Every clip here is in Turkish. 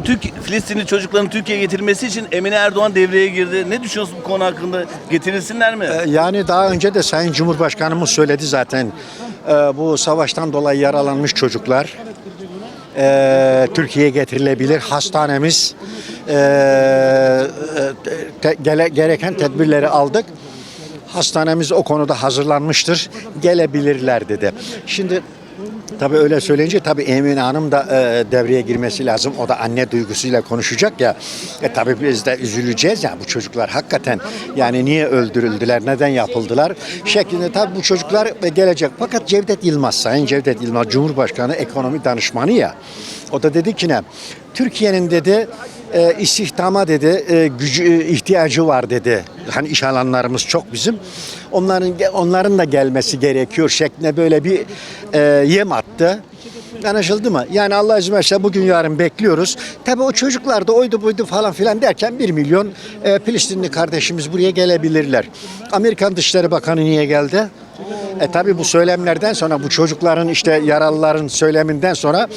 Türk Filistinli çocukların Türkiye'ye getirilmesi için Emine Erdoğan devreye girdi. Ne düşünüyorsun bu konu hakkında? Getirilsinler mi? Ee, Yani daha önce de Sayın Cumhurbaşkanımız söyledi zaten. Ee, Bu savaştan dolayı yaralanmış çocuklar e, Türkiye'ye getirilebilir. Hastanemiz gereken tedbirleri aldık. Hastanemiz o konuda hazırlanmıştır. Gelebilirler dedi. Şimdi Tabii öyle söyleyince tabii Emine Hanım da e, devreye girmesi lazım. O da anne duygusuyla konuşacak ya. E tabii biz de üzüleceğiz ya bu çocuklar hakikaten yani niye öldürüldüler, neden yapıldılar şeklinde tabii bu çocuklar e, gelecek. Fakat Cevdet Yılmaz, Sayın Cevdet Yılmaz Cumhurbaşkanı ekonomi danışmanı ya. O da dedi ki ne? Türkiye'nin dedi e, istihdama dedi e, gücü e, ihtiyacı var dedi. Hani iş alanlarımız çok bizim. Onların onların da gelmesi gerekiyor şeklinde böyle bir e, yem attı. Anlaşıldı mı? Yani Allah izin verirse bugün yarın bekliyoruz. Tabii o çocuklar da oydu buydu falan filan derken 1 milyon e, Filistinli kardeşimiz buraya gelebilirler. Amerikan Dışişleri Bakanı niye geldi? E tabii bu söylemlerden sonra bu çocukların işte yaralıların söyleminden sonra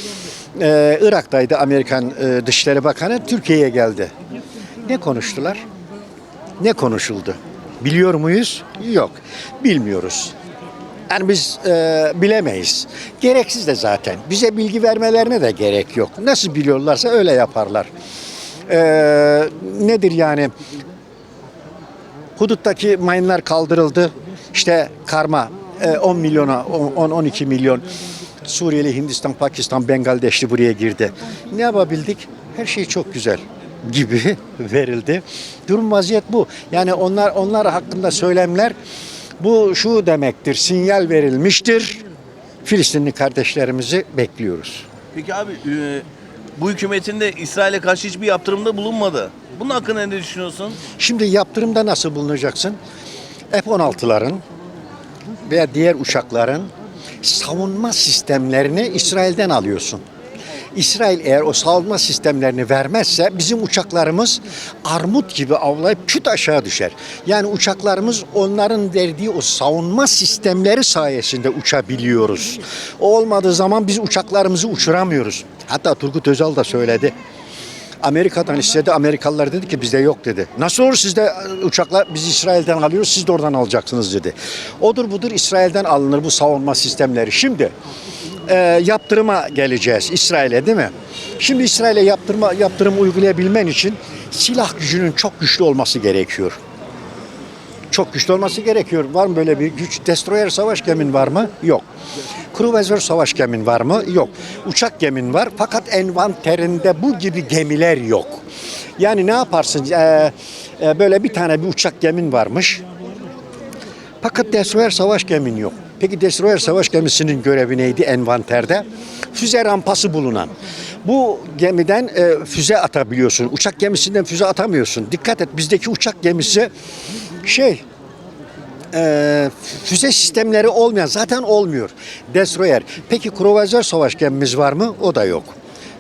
e, Irak'taydı Amerikan e, Dışişleri Bakanı Türkiye'ye geldi. Ne konuştular? Ne konuşuldu? Biliyor muyuz? Yok. Bilmiyoruz. Yani biz e, bilemeyiz. Gereksiz de zaten. Bize bilgi vermelerine de gerek yok. Nasıl biliyorlarsa öyle yaparlar. E, nedir yani? Huduttaki mayınlar kaldırıldı. İşte karma e, 10 milyona 10-12 milyon Suriyeli, Hindistan, Pakistan, Bengaldeşli buraya girdi. Ne yapabildik? Her şey çok güzel gibi verildi. Durum vaziyet bu. Yani onlar onlar hakkında söylemler bu şu demektir. Sinyal verilmiştir. Filistinli kardeşlerimizi bekliyoruz. Peki abi e, bu hükümetin de İsrail'e karşı hiçbir yaptırımda bulunmadı. Bunun hakkında ne düşünüyorsun? Şimdi yaptırımda nasıl bulunacaksın? F-16'ların veya diğer uçakların savunma sistemlerini İsrail'den alıyorsun. İsrail eğer o savunma sistemlerini vermezse bizim uçaklarımız armut gibi avlayıp küt aşağı düşer. Yani uçaklarımız onların verdiği o savunma sistemleri sayesinde uçabiliyoruz. O olmadığı zaman biz uçaklarımızı uçuramıyoruz. Hatta Turgut Özal da söyledi. Amerika'dan istedi. Amerikalılar dedi ki bizde yok dedi. Nasıl olur sizde uçaklar biz İsrail'den alıyoruz siz de oradan alacaksınız dedi. Odur budur İsrail'den alınır bu savunma sistemleri. Şimdi e, yaptırıma geleceğiz İsrail'e değil mi? Şimdi İsrail'e yaptırma yaptırım uygulayabilmen için silah gücünün çok güçlü olması gerekiyor. Çok güçlü olması gerekiyor. Var mı böyle bir güç? Destroyer savaş gemin var mı? Yok. Kruvazör savaş gemin var mı? Yok. Uçak gemin var fakat envanterinde bu gibi gemiler yok. Yani ne yaparsın? Ee, e, böyle bir tane bir uçak gemin varmış. Fakat destroyer savaş gemin yok. Peki destroyer savaş gemisinin görevi neydi envanterde? Füze rampası bulunan. Bu gemiden e, füze atabiliyorsun. Uçak gemisinden füze atamıyorsun. Dikkat et bizdeki uçak gemisi şey e, füze sistemleri olmayan zaten olmuyor. Destroyer. Peki kruvazör savaş gemimiz var mı? O da yok.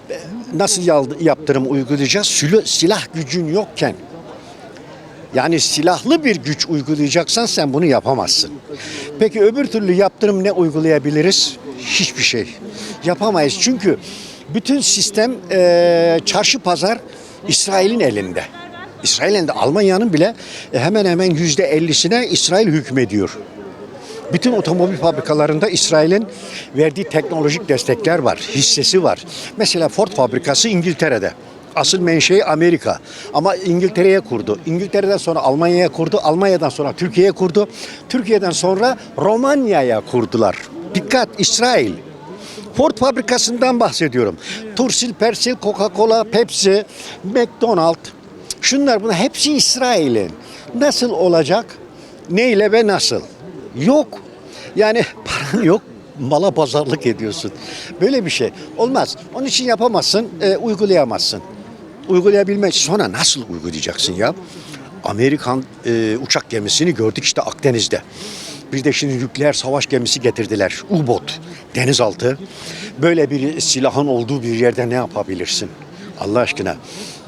E, Nasıl yaptırım uygulayacağız? Sülü- Silah gücün yokken yani silahlı bir güç uygulayacaksan sen bunu yapamazsın. Peki öbür türlü yaptırım ne uygulayabiliriz? Hiçbir şey. Yapamayız çünkü bütün sistem eee, çarşı pazar İsrail'in elinde. İsrail'in elinde Almanya'nın bile e, hemen hemen yüzde ellisine İsrail hükmediyor. Bütün otomobil fabrikalarında İsrail'in verdiği teknolojik destekler var, hissesi var. Mesela Ford fabrikası İngiltere'de. Asıl menşei Amerika. Ama İngiltere'ye kurdu. İngiltere'den sonra Almanya'ya kurdu. Almanya'dan sonra Türkiye'ye kurdu. Türkiye'den sonra Romanya'ya kurdular. Dikkat İsrail. Ford fabrikasından bahsediyorum. Tursil, Persil, Coca-Cola, Pepsi, McDonald. Şunlar bunlar hepsi İsrail'in. Nasıl olacak? Neyle ve nasıl? Yok. Yani paran yok. Mala pazarlık ediyorsun. Böyle bir şey olmaz. Onun için yapamazsın, e, uygulayamazsın. Uygulayabilmek sonra nasıl uygulayacaksın ya? Amerikan e, uçak gemisini gördük işte Akdeniz'de. Bir de şimdi nükleer savaş gemisi getirdiler. U-bot, denizaltı. Böyle bir silahın olduğu bir yerde ne yapabilirsin? Allah aşkına.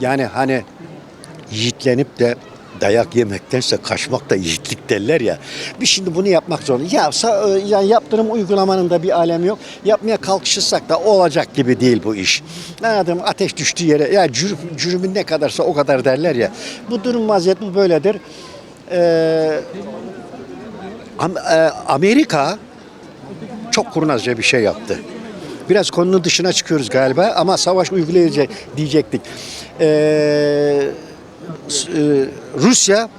Yani hani yiğitlenip de dayak yemektense kaçmak da yiğitlik derler ya. Biz şimdi bunu yapmak zorunda. Ya, e, ya yaptırım uygulamanın da bir alemi yok. Yapmaya kalkışırsak da olacak gibi değil bu iş. Anladım ateş düştüğü yere ya cürüm, cürümün ne kadarsa o kadar derler ya. Bu durum vaziyet bu böyledir. Ee, e, Amerika çok kurnazca bir şey yaptı. Biraz konunun dışına çıkıyoruz galiba ama savaş uygulayacak diyecektik. Ee, Rusya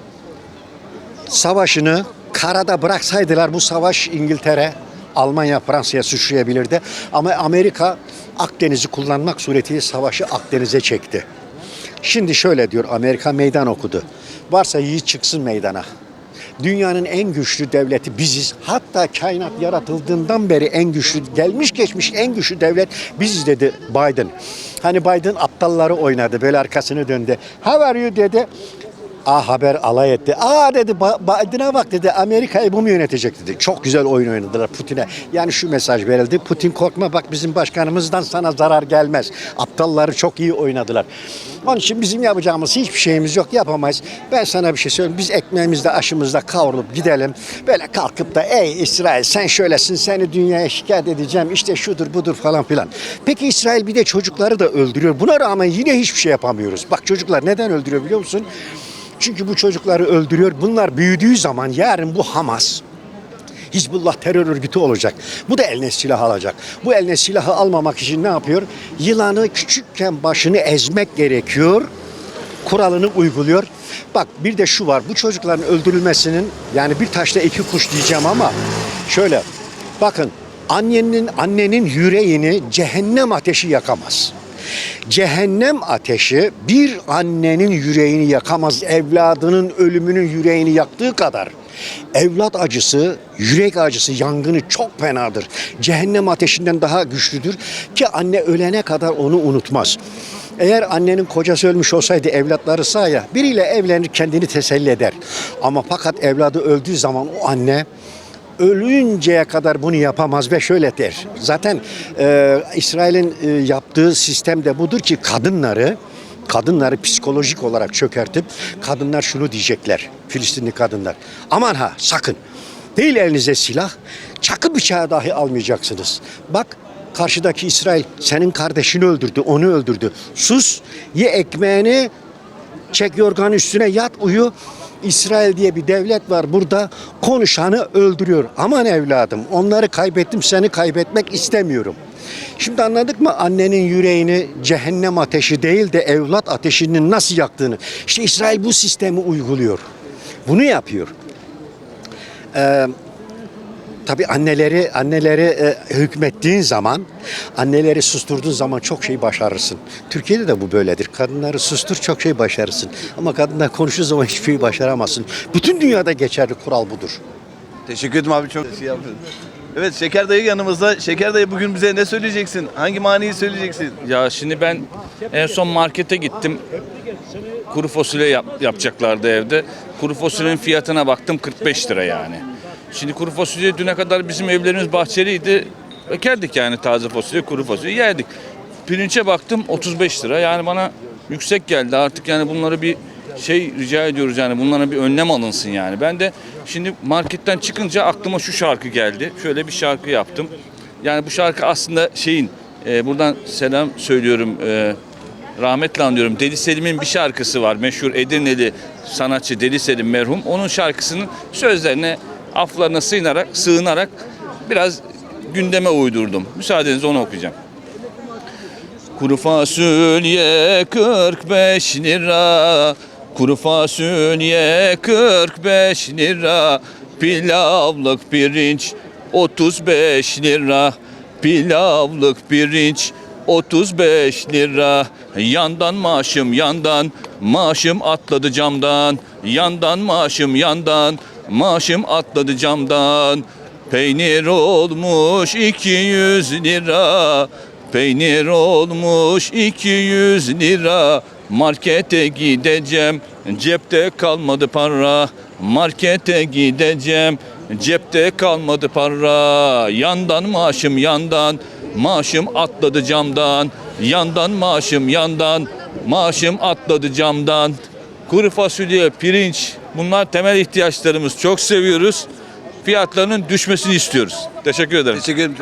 savaşını karada bıraksaydılar bu savaş İngiltere, Almanya, Fransa'ya suçlayabilirdi. Ama Amerika Akdeniz'i kullanmak suretiyle savaşı Akdeniz'e çekti. Şimdi şöyle diyor Amerika meydan okudu. Varsa yiğit çıksın meydana. Dünyanın en güçlü devleti biziz. Hatta kainat yaratıldığından beri en güçlü, gelmiş geçmiş en güçlü devlet biziz dedi Biden. Hani Biden aptalları oynadı, böyle arkasını döndü. How are you dedi. A Haber alay etti. Aa dedi Biden'a bak dedi Amerika'yı bu mu yönetecek dedi. Çok güzel oyun oynadılar Putin'e. Yani şu mesaj verildi. Putin korkma bak bizim başkanımızdan sana zarar gelmez. Aptalları çok iyi oynadılar. Onun için bizim yapacağımız hiçbir şeyimiz yok yapamayız. Ben sana bir şey söyleyeyim. Biz ekmeğimizde aşımızda kavrulup gidelim. Böyle kalkıp da ey İsrail sen şöylesin seni dünyaya şikayet edeceğim işte şudur budur falan filan. Peki İsrail bir de çocukları da öldürüyor. Buna rağmen yine hiçbir şey yapamıyoruz. Bak çocuklar neden öldürüyor biliyor musun? Çünkü bu çocukları öldürüyor. Bunlar büyüdüğü zaman yarın bu Hamas, Hizbullah terör örgütü olacak. Bu da eline silah alacak. Bu eline silahı almamak için ne yapıyor? Yılanı küçükken başını ezmek gerekiyor. Kuralını uyguluyor. Bak bir de şu var. Bu çocukların öldürülmesinin yani bir taşla iki kuş diyeceğim ama şöyle bakın annenin annenin yüreğini cehennem ateşi yakamaz. Cehennem ateşi bir annenin yüreğini yakamaz. Evladının ölümünün yüreğini yaktığı kadar. Evlat acısı, yürek acısı, yangını çok fenadır. Cehennem ateşinden daha güçlüdür ki anne ölene kadar onu unutmaz. Eğer annenin kocası ölmüş olsaydı evlatları sağ ya biriyle evlenir kendini teselli eder. Ama fakat evladı öldüğü zaman o anne ölünceye kadar bunu yapamaz ve şöyle der. Zaten e, İsrail'in e, yaptığı sistem de budur ki kadınları kadınları psikolojik olarak çökertip kadınlar şunu diyecekler. Filistinli kadınlar. Aman ha sakın. Değil elinize silah. Çakı bıçağı dahi almayacaksınız. Bak karşıdaki İsrail senin kardeşini öldürdü, onu öldürdü. Sus, ye ekmeğini, çek yorganın üstüne yat uyu. İsrail diye bir devlet var burada konuşanı öldürüyor. Aman evladım onları kaybettim seni kaybetmek istemiyorum. Şimdi anladık mı annenin yüreğini cehennem ateşi değil de evlat ateşinin nasıl yaktığını. İşte İsrail bu sistemi uyguluyor. Bunu yapıyor. Ee, Tabii anneleri anneleri e, hükmettiğin zaman, anneleri susturduğun zaman çok şey başarırsın. Türkiye'de de bu böyledir. Kadınları sustur çok şey başarırsın. Ama kadınlar konuştuğu zaman hiçbir şey başaramazsın. Bütün dünyada geçerli kural budur. Teşekkür ederim abi çok şey yaptın. Evet Şeker dayı yanımızda. Şeker dayı bugün bize ne söyleyeceksin? Hangi maniyi söyleyeceksin? Ya şimdi ben en son markete gittim. Kuru fasulye yap- yapacaklardı evde. Kuru fasulyenin fiyatına baktım 45 lira yani. Şimdi kuru fasulye düne kadar bizim evlerimiz bahçeliydi. Ekerdik yani taze fasulye, kuru fasulye yerdik. Pirinçe baktım 35 lira. Yani bana yüksek geldi. Artık yani bunları bir şey rica ediyoruz yani bunlara bir önlem alınsın yani. Ben de şimdi marketten çıkınca aklıma şu şarkı geldi. Şöyle bir şarkı yaptım. Yani bu şarkı aslında şeyin e, buradan selam söylüyorum. E, rahmetle anıyorum. Deli Selim'in bir şarkısı var. Meşhur Edirneli sanatçı Deli Selim merhum. Onun şarkısının sözlerine, aflarına sığınarak, sığınarak biraz gündeme uydurdum. Müsaadenizle onu okuyacağım. Kuru fasulye 45 lira. Kuru fasulye 45 lira. Pilavlık pirinç 35 lira. Pilavlık pirinç 35 lira. Yandan maaşım yandan Maaşım atladı camdan. Yandan maaşım yandan Maaşım atladı camdan. Peynir olmuş 200 lira. Peynir olmuş 200 lira. Markete gideceğim Cepte kalmadı para. Markete gideceğim Cepte kalmadı para. Yandan maaşım yandan Maaşım atladı camdan. Yandan maaşım yandan Maaşım atladı camdan. Kuru fasulye, pirinç bunlar temel ihtiyaçlarımız. Çok seviyoruz. Fiyatlarının düşmesini istiyoruz. Teşekkür ederim. Teşekkür ederim.